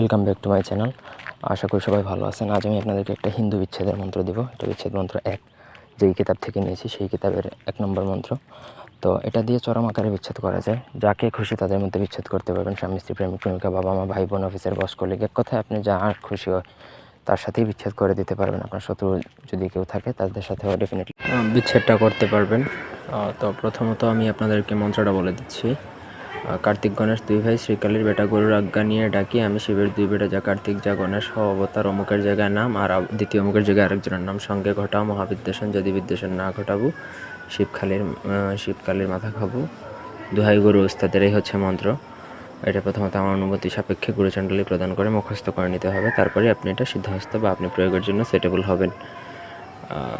Welcome back to my channel আশা করি সবাই ভালো আছেন। আজ আমি আপনাদেরকে একটা হিন্দু বিচ্ছেদের মন্ত্র দিব। এটা বিচ্ছেদ মন্ত্র এক। যেই কিতাব থেকে নিয়েছি, সেই কিতাবের এক নম্বর মন্ত্র। তো এটা দিয়ে চরম আকারে বিচ্ছেদ করা যায়। যাকে খুশি তাদের মধ্যে বিচ্ছেদ করতে পারবেন। স্বামী স্ত্রী প্রেমিক প্রেমিকা বাবা মা ভাই বোন অফিসের বস, কলিগ, এক কথায় আপনি যা আর খুশি হয় তার সাথেই বিচ্ছেদ করে দিতে পারবেন। আপনার শত্রু যদি কেউ থাকে, তাদের সাথেও ডেফিনেটলি বিচ্ছেদটা করতে পারবেন। তো প্রথমত আমি আপনাদেরকে মন্ত্রটা বলে দিচ্ছি। কার্তিক গণেশ দুই ভাই শ্রীকালীর বেটা গরুর আজ্ঞা নিয়ে ডাকি। আমি শিবের দুই বেটা যা কার্তিক যা গণেশ। হ অবতার অমুকের জায়গায় নাম। আর দ্বিতীয় অমুকের জায়গায় আরেকজনের নাম। সঙ্গে ঘটাও মহাবিদ্বেষণ। যদি বিদ্বেষণ না ঘটাবো শিবখালির আহ, শিবকালীর মাথা খাব। দুহাই গরু ওস্তাদের এই হচ্ছে মন্ত্র। এটা প্রথমত আমার অনুমতি সাপেক্ষে গুরুচণ্ডলী প্রদান করে মুখস্থ করে নিতে হবে। তারপরে আপনি এটা সিদ্ধহস্ত বা আপনি প্রয়োগের জন্য সেটেবল হবেন।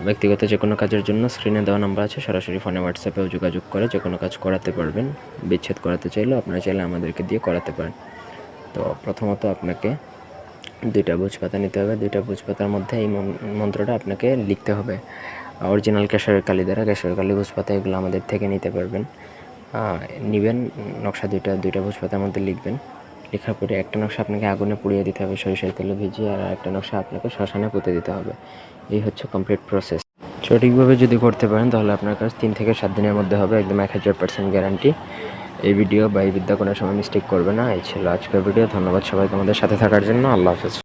ব্যক্তিগত যে কোনো কাজের জন্য স্ক্রিনে দেওয়া নাম্বার আছে, সরাসরি ফোনে হোয়াটসঅ্যাপেও যোগাযোগ করে যে কোনো কাজ করাতে পারবেন। বিচ্ছেদ করাতে চাইলেও আপনারা চাইলে আমাদেরকে দিয়ে করাতে পারেন। তো প্রথমত আপনাকে দুইটা ভোজপাতা নিতে হবে। দুইটা ভোজপাতার মধ্যে এই মন্ত্রটা আপনাকে লিখতে হবে। অরিজিনাল কেশরের কালি দ্বারা কেশরের কালি ভোজপাতা এগুলো আমাদের থেকে নিতে পারবেন। নিবেন, নকশা দুইটা দুইটা ভোজপাতার মধ্যে লিখবেন। লেখার পরে একটা নকশা আপনাকে আগুনে পুড়িয়ে দিতে হবে, সরিষার তেলে ভিজিয়ে, আর একটা নকশা আপনাকে শ্মশানে পুঁতে দিতে হবে। এই হচ্ছে কমপ্লিট প্রসেস সঠিকভাবে যদি করতে পারেন, তাহলে আপনার কাছে তিন থেকে সাত দিনের মধ্যে হবে, একদম এক হাজার পার্সেন্ট গ্যারান্টি এই ভিডিও বা এই বিদ্যা কোনো সময় মিস্টেক করবে না। এই ছিল আজকের ভিডিও ধন্যবাদ সবাইকে আমাদের সাথে থাকার জন্য। আল্লাহ হাফেজ।